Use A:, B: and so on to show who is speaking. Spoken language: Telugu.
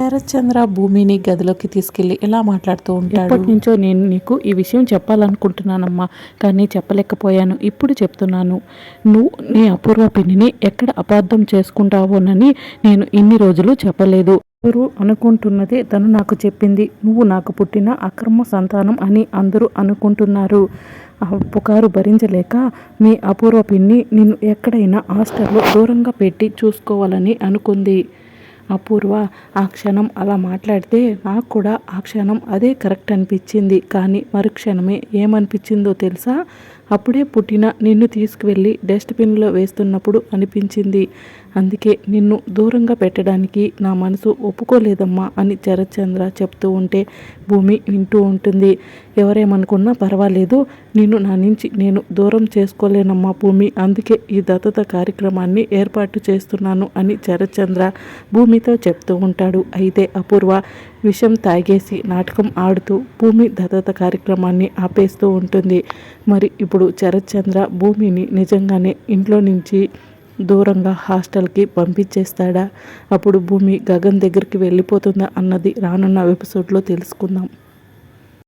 A: శరత్చంద్ర భూమిని గదిలోకి తీసుకెళ్ళి ఇలా మాట్లాడుతూ ఉంటాడు?
B: ఇప్పటి నుంచో నేను నీకు ఈ విషయం చెప్పాలనుకుంటున్నానమ్మా కానీ చెప్పలేకపోయాను. ఇప్పుడు చెప్తున్నాను. నువ్వు నీ అపూర్వ పిన్నిని ఎక్కడ అపార్థం చేసుకుంటావోనని నేను ఇన్ని రోజులు చెప్పలేదు. అందరూ అనుకుంటున్నదే తను నాకు చెప్పింది. నువ్వు నాకు పుట్టిన అక్రమ సంతానం అని అందరూ అనుకుంటున్నారు. పుకారు భరించలేక మీ అపూర్వ పిన్ని నిన్ను ఎక్కడైనా హాస్టల్లో దూరంగా పెట్టి చూసుకోవాలని అనుకుంది. అపూర్వ ఆ క్షణం అలా మాట్లాడితే నాకు కూడా ఆ క్షణం అదే కరెక్ట్ అనిపించింది. కానీ మరుక్షణమే ఏమనిపించిందో తెలుసా? అప్పుడే పుట్టిన నిన్ను తీసుకువెళ్ళి డస్ట్బిన్లో వేస్తున్నప్పుడు అనిపించింది. అందుకే నిన్ను దూరంగా పెట్టడానికి నా మనసు ఒప్పుకోలేదమ్మా అని శరత్చంద్ర చెప్తూ ఉంటే భూమి వింటూ ఉంటుంది. ఎవరేమనుకున్నా పర్వాలేదు నిన్ను నా నుంచి నేను దూరం చేసుకోలేనమ్మా భూమి. అందుకే ఈ దత్తత కార్యక్రమాన్ని ఏర్పాటు చేస్తున్నాను అని శరత్చంద్ర భూమితో చెప్తూ ఉంటాడు. అయితే అపూర్వ విషం తాగేసి నాటకం ఆడుతూ భూమి దత్తత కార్యక్రమాన్ని ఆపేస్తూ ఉంటుంది. మరి ఇప్పుడు శరత్చంద్ర భూమిని నిజంగానే ఇంట్లో నుంచి దూరంగా హాస్టల్కి పంపించేస్తాడా? అప్పుడు భూమి గగన్ దగ్గరికి వెళ్ళిపోతుందా అన్నది రానున్న ఎపిసోడ్లో తెలుసుకుందాం.